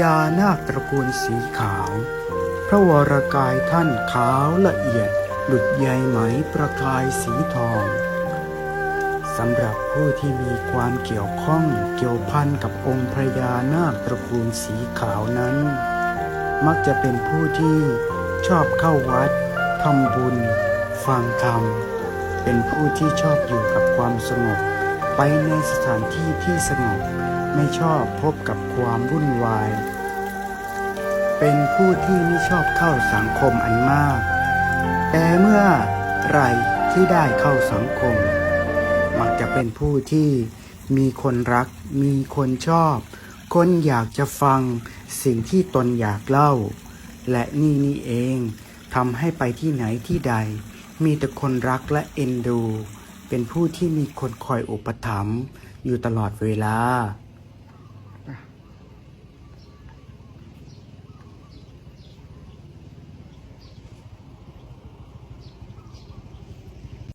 ญานาคตระกูลสีขาว พระวรกายท่านขาวละเอียดหลุดใยไหมประกายสีทองสำหรับผู้ที่มีความเกี่ยวข้องเกี่ยวพันกับองค์พระยานาคตระกูลสีขาวนั้น มักจะเป็นผู้ที่ชอบเข้าวัดทำบุญ ฟังธรรม เป็นผู้ที่ชอบอยู่กับความสงบ ไปในสถานที่ที่สงบ ไม่ชอบพบกับความวุ่นวาย เป็นผู้ที่ไม่ชอบเข้าสังคมอันมาก แต่เมื่อไรที่ได้เข้าสังคม มักจะเป็นผู้ที่มีคนรัก มีคนชอบ คนอยากจะฟังสิ่งที่ตนอยากเล่า และนี่นี่เองทำให้ไปที่ไหนที่ใด มีแต่คนรักและเอ็นดู เป็นผู้ที่มีคนคอยอุปถัมภ์อยู่ตลอดเวลา